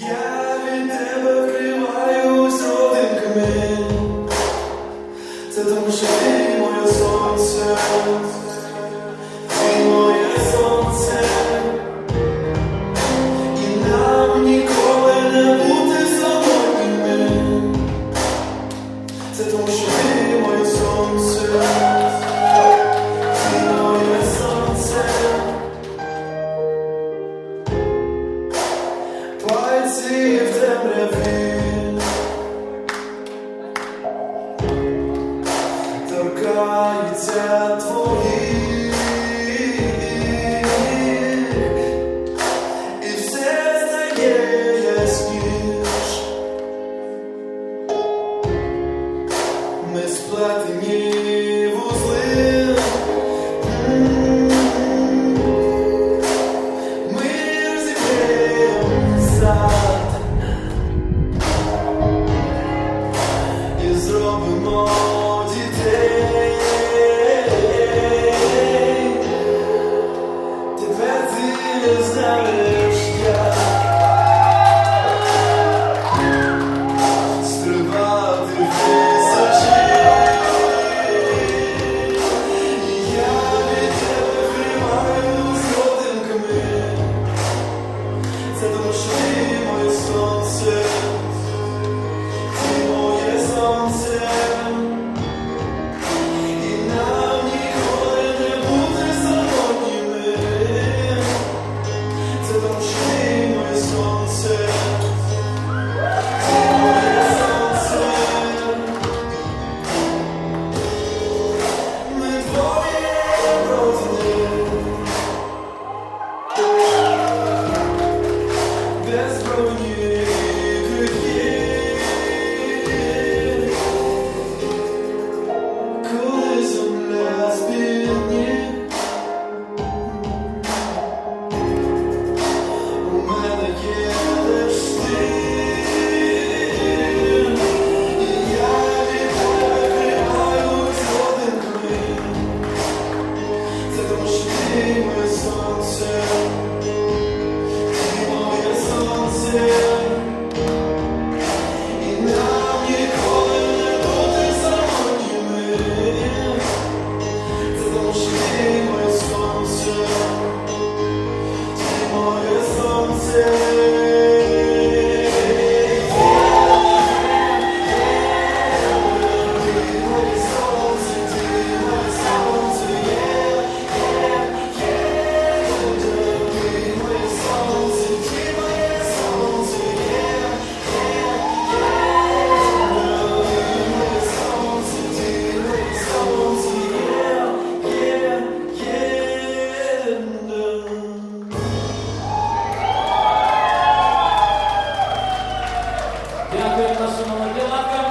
Я від тебе вкриваюсь один камінь. Це тому, що ти моє сонце, ти моє сонце. Слівцем ревів, торкається твої, і все стає ясніш. Ми сплетені вузли. Ми розіб'ємо за love. Deus na sua.